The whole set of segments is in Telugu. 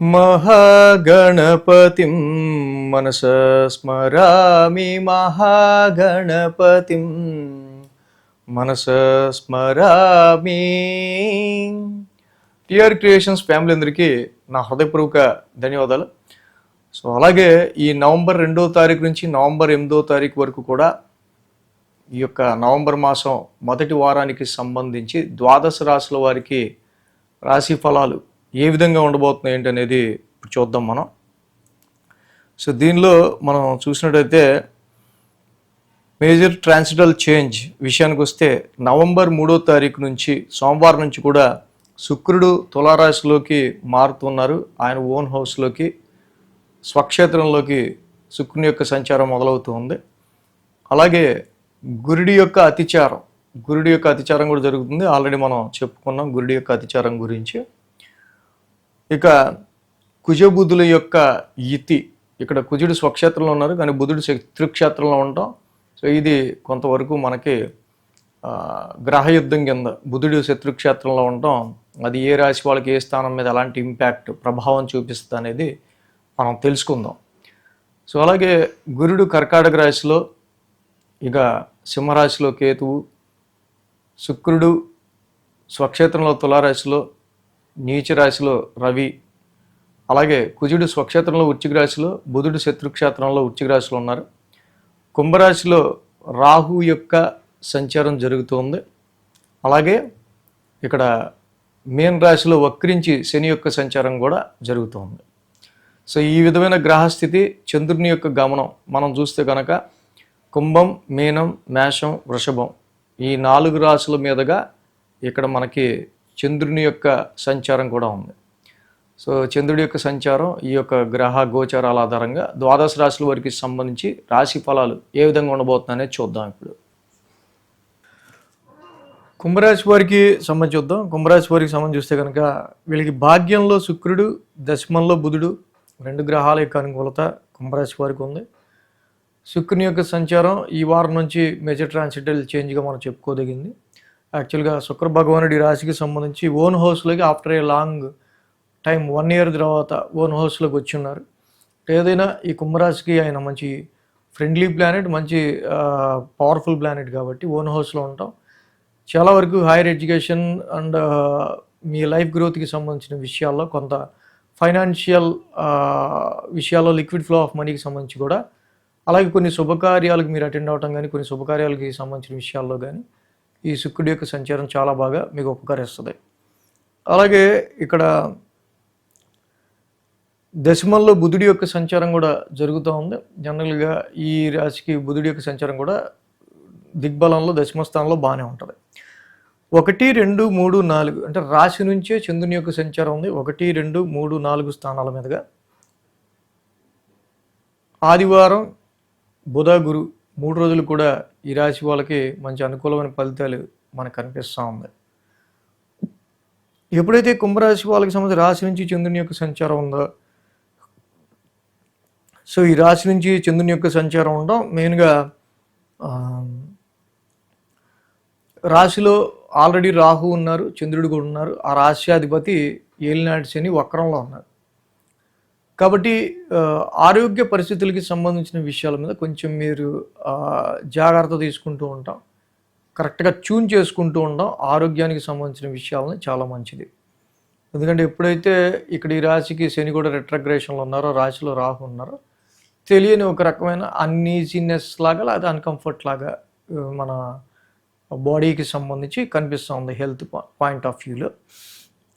మహాగణపతిం మనస స్మరామి మహాగణపతి మనస స్మరామి. టిఆర్ క్రియేషన్స్ ఫ్యామిలీ అందరికీ నా హృదయపూర్వక ధన్యవాదాలు. సో అలాగే ఈ నవంబర్ రెండో తారీఖు నుంచి నవంబర్ ఎనిమిదో తారీఖు వరకు కూడా ఈ యొక్క నవంబర్ మాసం మొదటి వారానికి సంబంధించి ద్వాదశ రాశుల వారికి రాశి ఫలాలు ఏ విధంగా ఉండబోతున్నాయి ఏంటి అనేది ఇప్పుడు చూద్దాం మనం. సో దీనిలో మనం చూసినట్టయితే మేజర్ ట్రాన్సిటల్ చేంజ్ విషయానికి వస్తే నవంబర్ మూడో తారీఖు నుంచి సోమవారం నుంచి కూడా శుక్రుడు తులారాశిలోకి మారుతున్నారు. ఆయన ఓన్ హౌస్లోకి స్వక్షేత్రంలోకి శుక్రుని యొక్క సంచారం మొదలవుతూ ఉంది అలాగే గురుడి యొక్క అతిచారం గురుడి యొక్క అతిచారం కూడా జరుగుతుంది. ఆల్రెడీ మనం చెప్పుకున్నాం గురుడి యొక్క అతిచారం గురించి. ఇక కుజబుధుల యొక్క ఇతి ఇక్కడ కుజుడు స్వక్షేత్రంలో ఉన్నారు కానీ బుధుడు శత్రుక్షేత్రంలో ఉండటం. సో ఇది కొంతవరకు మనకి గ్రహయుద్ధం కింద బుధుడు శత్రుక్షేత్రంలో ఉండటం అది ఏ రాశి వాళ్ళకి ఏ స్థానం మీద ఎలాంటి ఇంపాక్ట్ ప్రభావం చూపిస్తుంది అనేది మనం తెలుసుకుందాం. సో అలాగే గురుడు కర్కాటక రాశిలో ఇక సింహరాశిలో కేతువు శుక్రుడు స్వక్షేత్రంలో తులారాశిలో నీచ రాశిలో రవి అలాగే కుజుడు స్వక్షేత్రంలో ఉచ్చిక రాశిలో బుధుడు శత్రుక్షేత్రంలో ఉచ్చిక రాశిలో ఉన్నారు. కుంభరాశిలో రాహు యొక్క సంచారం జరుగుతుంది అలాగే ఇక్కడ మీన్ రాశిలో వక్రించి శని యొక్క సంచారం కూడా జరుగుతుంది సో ఈ విధమైన గ్రహస్థితి చంద్రుని యొక్క గమనం మనం చూస్తే కనుక కుంభం మీనం మేషం వృషభం ఈ నాలుగు రాశుల మీదుగా ఇక్కడ మనకి చంద్రుని యొక్క సంచారం కూడా ఉంది. సో చంద్రుడి యొక్క సంచారం ఈ యొక్క గ్రహ గోచారాల ఆధారంగా ద్వాదశ రాశుల వారికి సంబంధించి రాశి ఫలాలు ఏ విధంగా ఉండబోతున్నాయనేది చూద్దాం ఇప్పుడు. కుంభరాశి వారికి సంబంధించి చూద్దాం. కుంభరాశి వారికి సంబంధించి చూస్తే కనుక వీళ్ళకి భాగ్యంలో శుక్రుడు దశమంలో బుధుడు రెండు గ్రహాల యొక్క అనుకూలత కుంభరాశి వారికి ఉంది. శుక్రుని యొక్క సంచారం ఈ వారం నుంచి మేజర్ ట్రాన్సిటల్ చేంజ్గా మనం చెప్పుకోదగింది. యాక్చువల్గా శుక్ర భగవానుడి రాశికి సంబంధించి ఓన్ హౌస్లోకి after a long time one year తర్వాత ఓన్ హౌస్లోకి వచ్చి ఉన్నారు ఏదైనా ఈ కుంభరాశికి ఆయన మంచి ఫ్రెండ్లీ ప్లానెట్ మంచి పవర్ఫుల్ ప్లానెట్ కాబట్టి ఓన్ హౌస్లో ఉంటాం. చాలా వరకు హైయర్ ఎడ్యుకేషన్ అండ్ మీ లైఫ్ గ్రోత్కి సంబంధించిన విషయాల్లో కొంత ఫైనాన్షియల్ విషయాల్లో లిక్విడ్ ఫ్లో ఆఫ్ మనీకి సంబంధించి కూడా అలాగే కొన్ని శుభకార్యాలకు మీరు అటెండ్ అవటం కానీ కొన్ని శుభకార్యాలకి సంబంధించిన విషయాల్లో కానీ ఈ శుక్రుడి యొక్క సంచారం చాలా బాగా మీకు ఉపకరిస్తుంది. అలాగే ఇక్కడ దశమంలో బుధుడి యొక్క సంచారం కూడా జరుగుతూ ఉంది. జనరల్గా ఈ రాశికి బుధుడి యొక్క సంచారం కూడా దిగ్బలంలో దశమ స్థానంలో బాగానే ఉంటుంది. ఒకటి రెండు మూడు నాలుగు అంటే రాశి నుంచే చంద్రుని యొక్క సంచారం ఉంది. ఒకటి రెండు మూడు నాలుగు స్థానాల మీదుగా. ఆదివారం బుధ గురు మూడు రోజులు కూడా ఈ రాశి వాళ్ళకి మంచి అనుకూలమైన ఫలితాలు మనకు కనిపిస్తూ ఉంది. ఎప్పుడైతే కుంభరాశి వాళ్ళకి సంబంధించి రాశి నుంచి చంద్రుని యొక్క సంచారం ఉందో సో ఈ రాశి నుంచి చంద్రుని యొక్క సంచారం ఉండడం మెయిన్గా రాశిలో ఆల్రెడీ రాహు ఉన్నారు చంద్రుడు కూడా ఉన్నారు. ఆ రాశ్యాధిపతి ఏలినాటి శని వక్రంలో ఉన్నారు. కాబట్టి ఆరోగ్య పరిస్థితులకి సంబంధించిన విషయాల మీద కొంచెం మీరు జాగ్రత్త తీసుకుంటూ ఉంటాం. కరెక్ట్గా ట్యూన్ చేసుకుంటూ ఉండడం ఆరోగ్యానికి సంబంధించిన విషయాలని చాలా మంచిది. ఎందుకంటే ఎప్పుడైతే ఇక్కడ ఈ రాశికి శని కూడా రిట్రగ్రేషన్లో ఉన్నారో రాశిలో రాహు ఉన్నారో తెలియని ఒక రకమైన అన్ఈజీనెస్ లాగా లేదా అన్కంఫర్ట్ లాగా మన బాడీకి సంబంధించి కనిపిస్తూ ఉంది హెల్త్ పాయింట్ ఆఫ్ వ్యూలో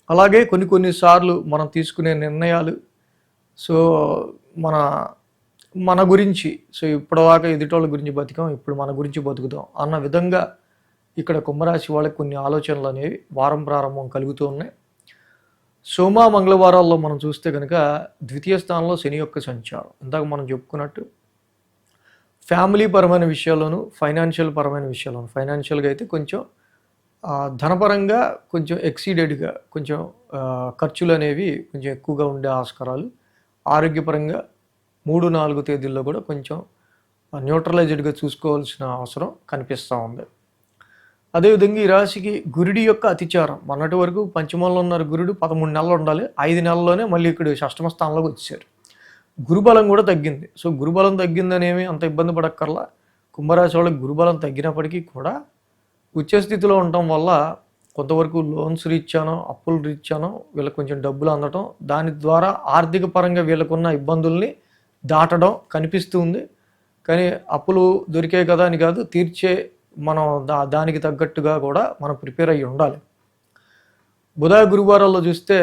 అలాగే కొన్ని కొన్నిసార్లు మనం తీసుకునే నిర్ణయాలు సో మన మన గురించి సో ఇప్పటిదాకా ఎదుటోళ్ళ గురించి బతికాం ఇప్పుడు మన గురించి బతుకుతాం అన్న విధంగా ఇక్కడ కుంభరాశి వాళ్ళకి కొన్ని ఆలోచనలు అనేవి వారం ప్రారంభం కలుగుతూ ఉన్నాయి. సోమ మంగళవారాల్లో మనం చూస్తే కనుక ద్వితీయ స్థానంలో శని యొక్క సంచారం. ఇందాక మనం చెప్పుకున్నట్టు ఫ్యామిలీ పరమైన విషయాల్లోనూ ఫైనాన్షియల్ పరమైన విషయాల్లోనూ ఫైనాన్షియల్గా అయితే కొంచెం ధనపరంగా కొంచెం ఎక్సీడెడ్గా కొంచెం ఖర్చులు అనేవి కొంచెం ఎక్కువగా ఉండే ఆస్కారాలు. ఆరోగ్యపరంగా మూడు నాలుగు తేదీల్లో కూడా కొంచెం న్యూట్రలైజ్డ్గా చూసుకోవాల్సిన అవసరం కనిపిస్తూ ఉంది. అదేవిధంగా ఈ రాశికి గురుడి యొక్క అతిచారం. మొన్నటి వరకు పంచమంలో ఉన్న గురుడు పదమూడు నెలలు ఉండాలి. ఐదు నెలల్లోనే మళ్ళీ ఇక్కడ షష్టమ స్థానంలోకి వచ్చారు. గురుబలం కూడా తగ్గింది. సో గురుబలం తగ్గిందనేమి అంత ఇబ్బంది పడక్కర్లా. కుంభరాశి వాళ్ళకి గురుబలం తగ్గినప్పటికీ కూడా ఉచ్చస్థితిలో ఉండటం వల్ల కొంతవరకు లోన్స్ రీత్యానో అప్పులు రీత్యానో వీళ్ళకి కొంచెం డబ్బులు అందటం దాని ద్వారా ఆర్థిక పరంగా వీళ్ళకున్న ఇబ్బందుల్ని దాటడం కనిపిస్తుంది కానీ అప్పులు దొరికే కదా అని కాదు తీర్చే మనం దా దానికి తగ్గట్టుగా కూడా మనం ప్రిపేర్ అయ్యి ఉండాలి. బుధ గురువారాల్లో చూస్తే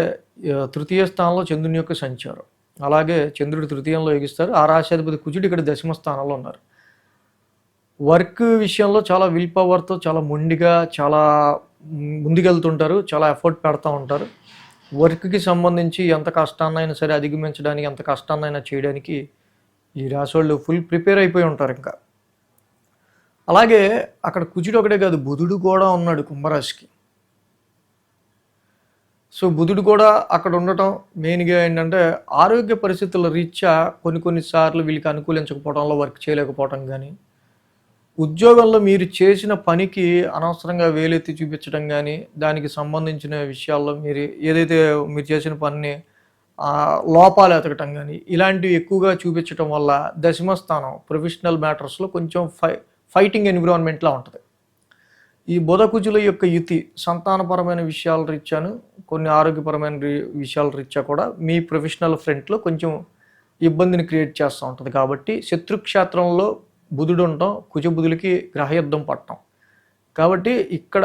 తృతీయ స్థానంలో చంద్రుని యొక్క సంచారం. అలాగే చంద్రుడు తృతీయంలో యోగిస్తారు. ఆ రాశాధిపతి కుజుడు ఇక్కడ దశమ స్థానంలో ఉన్నారు. వర్క్ విషయంలో చాలా విల్ పవర్తో చాలా మొండిగా చాలా ముందుకెళ్తుంటారు చాలా ఎఫర్ట్ పెడతా ఉంటారు. వర్క్కి సంబంధించి ఎంత కష్టాన్నైనా సరే అధిగమించడానికి ఎంత కష్టాన్నైనా చేయడానికి ఈ రాసోళ్ళు వాళ్ళు ఫుల్ ప్రిపేర్ అయిపోయి ఉంటారు ఇంకా. అలాగే అక్కడ కుజుడు ఒకటే కాదు బుధుడు కూడా ఉన్నాడు కుంభరాశికి. సో బుధుడు కూడా అక్కడ ఉండటం మెయిన్గా ఏంటంటే ఆరోగ్య పరిస్థితుల రీత్యా కొన్ని కొన్నిసార్లు వీళ్ళకి అనుకూలించకపోవడంలో వర్క్ చేయలేకపోవడం కానీ ఉద్యోగంలో మీరు చేసిన పనికి అనవసరంగా వేలెత్తి చూపించడం కానీ దానికి సంబంధించిన విషయాల్లో మీరు ఏదైతే మీరు చేసిన పనిని లోపాలు ఎతకటం కానీ ఇలాంటివి ఎక్కువగా చూపించడం వల్ల దశమ స్థానం ప్రొఫెషనల్ మ్యాటర్స్లో కొంచెం ఫై ఫైటింగ్ ఎన్విరాన్మెంట్లా ఉంటుంది. ఈ బుధకుజుల యొక్క యుతి సంతానపరమైన విషయాల రీత్యాను కొన్ని ఆరోగ్యపరమైన రీ- విషయాల రీత్యా కూడా మీ ప్రొఫెషనల్ ఫ్రంట్లో కొంచెం ఇబ్బందిని క్రియేట్ చేస్తూ ఉంటుంది. కాబట్టి శత్రుక్షేత్రంలో బుధుడు ఉండటం కుజబుధులకి గ్రహయుద్ధం పట్టడం కాబట్టి ఇక్కడ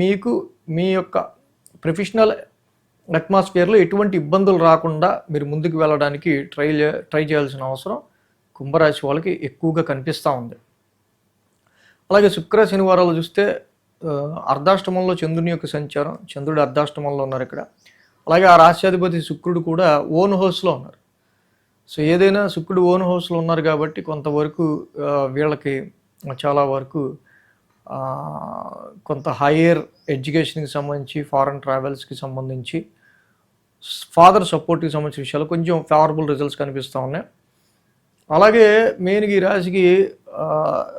మీకు మీ యొక్క ప్రొఫెషనల్ అట్మాస్ఫియర్లో ఎటువంటి ఇబ్బందులు రాకుండా మీరు ముందుకు వెళ్ళడానికి ట్రై ట్రై చేయాల్సిన అవసరం కుంభరాశి వాళ్ళకి ఎక్కువగా కనిపిస్తూ ఉంది. అలాగే శుక్ర శనివారాలు చూస్తే అర్ధాష్టమంలో చంద్రుని యొక్క సంచారం చంద్రుడు అర్ధాష్టమంలో ఉన్నారు ఇక్కడ. అలాగే ఆ రాష్ట్రాధిపతి శుక్రుడు కూడా ఓన్ హౌస్లో ఉన్నారు. సో ఏదైనా శుక్రుడు ఓన్ హౌస్లో ఉన్నారు కాబట్టి కొంతవరకు వీళ్ళకి చాలా వరకు కొంత హైయర్ ఎడ్యుకేషన్కి సంబంధించి ఫారెన్ ట్రావెల్స్కి సంబంధించి ఫాదర్ సపోర్ట్కి సంబంధించిన విషయాలు కొంచెం ఫేవరబుల్ రిజల్ట్స్ కనిపిస్తూ ఉన్నాయి. అలాగే మెయిన్గా ఈ రాశికి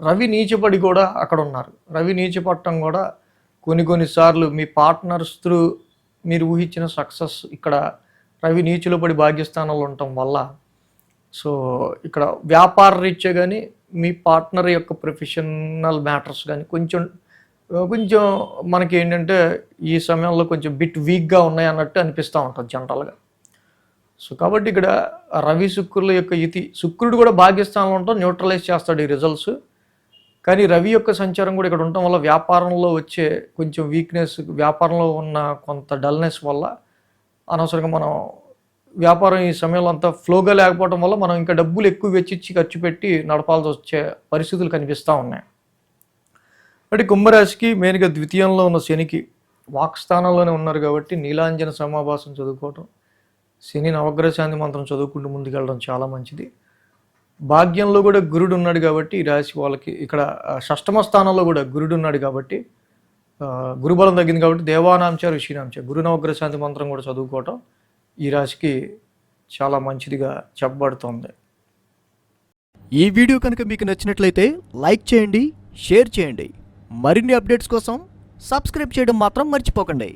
రవి నీచపడి కూడా అక్కడ ఉన్నారు. రవి నీచపడటం కూడా కొన్ని కొన్నిసార్లు మీ పార్ట్నర్స్ త్రూ మీరు ఊహించిన సక్సెస్ ఇక్కడ రవి నీచులో పడి భాగ్యస్థానంలో ఉండటం వల్ల సో ఇక్కడ వ్యాపార రీత్యా కానీ మీ పార్ట్నర్ యొక్క ప్రొఫెషనల్ మ్యాటర్స్ కానీ కొంచెం కొంచెం మనకి ఏంటంటే ఈ సమయంలో కొంచెం బిట్ వీక్గా ఉన్నాయి అన్నట్టు అనిపిస్తూ ఉంటుంది జనరల్గా సో కాబట్టి ఇక్కడ రవి శుక్రుల యొక్క ఇతి శుక్రుడు కూడా భాగ్యస్థానంలో ఉంటాం న్యూట్రలైజ్ చేస్తాడు ఈ రిజల్ట్స్ కానీ రవి యొక్క సంచారం కూడా ఇక్కడ ఉండటం వల్ల వ్యాపారంలో వచ్చే కొంచెం వీక్నెస్ వ్యాపారంలో ఉన్న కొంత డల్నెస్ వల్ల అనవసరంగా మనం వ్యాపారం ఈ సమయంలో అంతా ఫ్లోగా లేకపోవడం వల్ల మనం ఇంకా డబ్బులు ఎక్కువ వెచ్చిచ్చి ఖర్చు పెట్టి నడపాల్సి వచ్చే పరిస్థితులు కనిపిస్తూ ఉన్నాయి. అంటే కుంభరాశికి మెయిన్గా ద్వితీయంలో ఉన్న శనికి వాక్స్థానంలోనే ఉన్నారు కాబట్టి నీలాంజన సమాభాసం చదువుకోవటం శని నవగ్రహ శాంతి మంత్రం చదువుకుంటూ ముందుకెళ్ళడం చాలా మంచిది. భాగ్యంలో కూడా గురుడు ఉన్నాడు కాబట్టి ఈ రాశి వాళ్ళకి ఇక్కడ షష్టమ స్థానంలో కూడా గురుడు ఉన్నాడు కాబట్టి గురుబలం తగ్గింది కాబట్టి దేవానాంచ ఋషినాంచ గురు నవగ్రహ శాంతి మంత్రం కూడా చదువుకోవటం ఈ రాశికి చాలా మంచిదిగా చెప్పబడుతోంది. ఈ వీడియో కనుక మీకు నచ్చినట్లయితే లైక్ చేయండి షేర్ చేయండి. మరిన్ని అప్డేట్స్ కోసం సబ్స్క్రైబ్ చేయడం మాత్రం మర్చిపోకండి.